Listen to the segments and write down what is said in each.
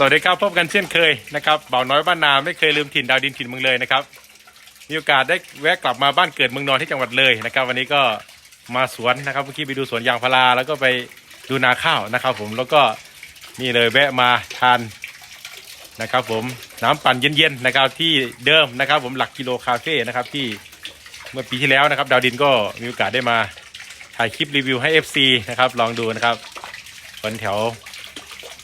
สวัสดีครับพบกันเช่นเคยนะครับเบาน้อยบ้านนาไม่เคยลืมถิ่นดาวดินถิ่นเมืองเลยนะครับมีโอกาสได้แวะกลับมาบ้านเกิดเมืองนอนที่จังหวัดเลยนะครับ วันนี้ก็มาสวนนะครับเมื่อกี้ไปดูสวนยางพาราแล้วก็ไปดูนาข้าวนะครับ ผมแล้วก็นี่เลยแวะมาทานนะครับ ผมน้ำปั่นเย็นๆนะครับที่เดิมนะครับ ผมหลักกิโลคาเฟ่นะครับที่เมื่อปีที่แล้วนะครับ ดาวดินก็มีโอกาสได้มาถ่ายคลิปรีวิวให้ FC นะครับลองดูนะครับคนแถว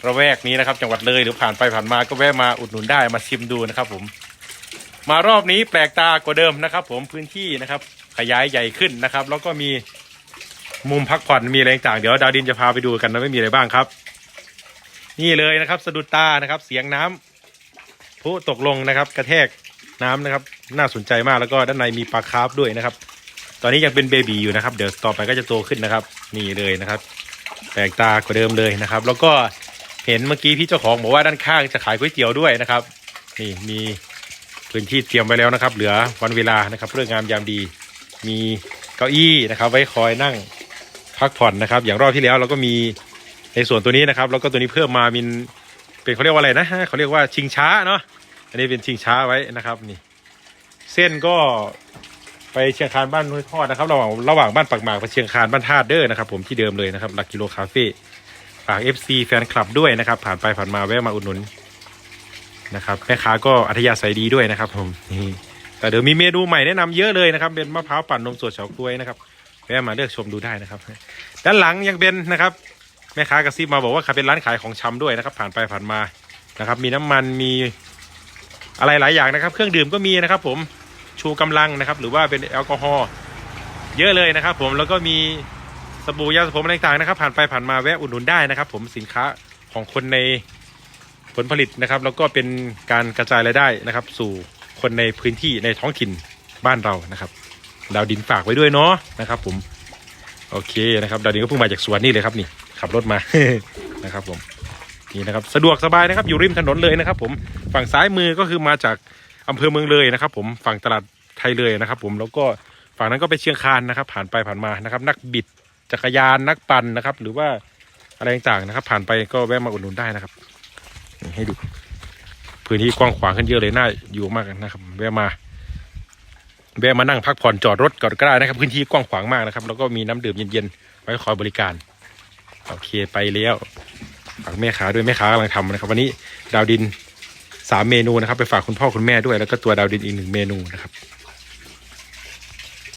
ระแวกนี้นะครับ จังหวัดเลยหรือผ่านไปผ่านมาก็แวะมาอุดหนุนได้มาชิมดูนะครับ ผม มารอบนี้แปลกตากว่าเดิมนะครับ ผมพื้นที่นะครับ ขยายใหญ่ขึ้นนะครับ แล้วก็มีมุมพักผ่อนมีอะไรต่างเดี๋ยวดาวดินจะพาไปดูกันนะไม่มีอะไรบ้างครับ นี่เลยนะครับ สะดุดตานะครับ เสียงน้ำพุตกลงนะครับ กระแทกน้ำนะครับ น่าสนใจมากแล้วก็ด้านในมีปลาคาร์ฟด้วยนะครับ ตอนนี้ยังเป็นเบบีอยู่นะครับ เดี๋ยวต่อไปก็จะโตขึ้นนะครับ นี่เลยนะครับ แปลกตากว่าเดิมเลยนะครับ แล้วก็ เห็นเมื่อกี้พี่เจ้าของบอกว่าด้านข้างจะขายก๋วยเตี๋ยวด้วยนะครับ นี่มีพื้นที่เตรียมไว้แล้วนะครับ เหลือวันเวลานะครับเรื่องงามยามดี มีเก้าอี้นะครับ ไว้คอยนั่งพักผ่อนนะครับ อย่างรอบที่แล้วเราก็มีในส่วนตัวนี้นะครับ แล้วก็ตัวนี้เพิ่มมามีเป็นเขาเรียกว่าอะไรนะเขาเรียกว่าชิงช้าเนาะอันนี้เป็นชิงช้าไว้นะครับนี่ เส้นก็ไปเชียงคานบ้านห้วยทอดนะครับ ระหว่างระหว่างบ้านปากหมากไปเชียงคานบ้านท่าเด้อนะครับ ผมที่เดิมเลยนะครับหลักกิโลคาเฟ่ ฝาก FC แฟนคลับด้วยนะครับ ผ่านไปผ่านมาแวะมาอุดหนุนนะครับแม่ค้าก็อัธยาศัยดีด้วยนะครับ ผมนี่แต่เดี๋ยวมีเมนูใหม่แนะนำเยอะเลยนะครับ เป็นมะพร้าวปั่นนมสดเฉาก๊วยนะครับแวะมาเลือกชมดูได้นะครับ ด้านหลังยังเป็นนะครับแม่ค้ากระซิบมาบอกว่าขายเป็นร้านขายของชำด้วยนะครับ ผ่านไปผ่านมานะครับ มีน้ำมันมีอะไรหลายอย่างนะครับ เครื่องดื่มก็มีนะครับ ผมชูกำลังนะครับ หรือว่าเป็นแอลกอฮอล์เยอะเลยนะครับ ผมแล้วก็มี สบู่ยาสระผมอะไรต่างๆนะครับ ผ่านไปผ่านมาแวะอุดหนุนได้นะครับ ผมสินค้าของคนในผลผลิตนะครับ แล้วก็เป็นการกระจายรายได้นะครับ สู่คนในพื้นที่ในท้องถิ่นบ้านเรานะครับ ดาวดินฝากไว้ด้วยเนาะนะครับ ผมโอเคนะครับ ดาวดินก็เพิ่งมาจากสวนนี่เลยครับนี่ขับรถมานะครับ ผมนี่นะครับสะดวกสบายนะครับอยู่ริมถนนเลยนะครับ ผมฝั่งซ้ายมือก็คือมาจากอำเภอเมืองเลยนะครับ ผมฝั่งตลาดไทยเลยนะครับ ผมแล้วก็ฝั่งนั้นก็ไปเชียงคานนะครับ ผ่านไปผ่านมานะครับ นักบิด จักรยานนักปั่นนะครับ หรือว่าอะไรต่างๆนะครับ ผ่านไปก็แวะมาอุดหนุนได้นะครับ ให้ดู พื้นที่กว้างขวางขึ้นเยอะเลยน่าอยู่มากนะครับ แวะมาแวะมานั่งพักผ่อนจอดรถก่อนก็ได้นะครับ พื้นที่กว้างขวางมากนะครับ แล้วก็มีน้ำดื่มเย็นๆไว้คอยบริการโอเคไปแล้วฝากแม่ค้าด้วยแม่ค้ากำลังทำนะครับ วันนี้ดาวดินสามเมนูนะครับ ไปฝากคุณพ่อคุณแม่ด้วยแล้วก็ตัวดาวดินอีกหนึ่งเมนูนะครับ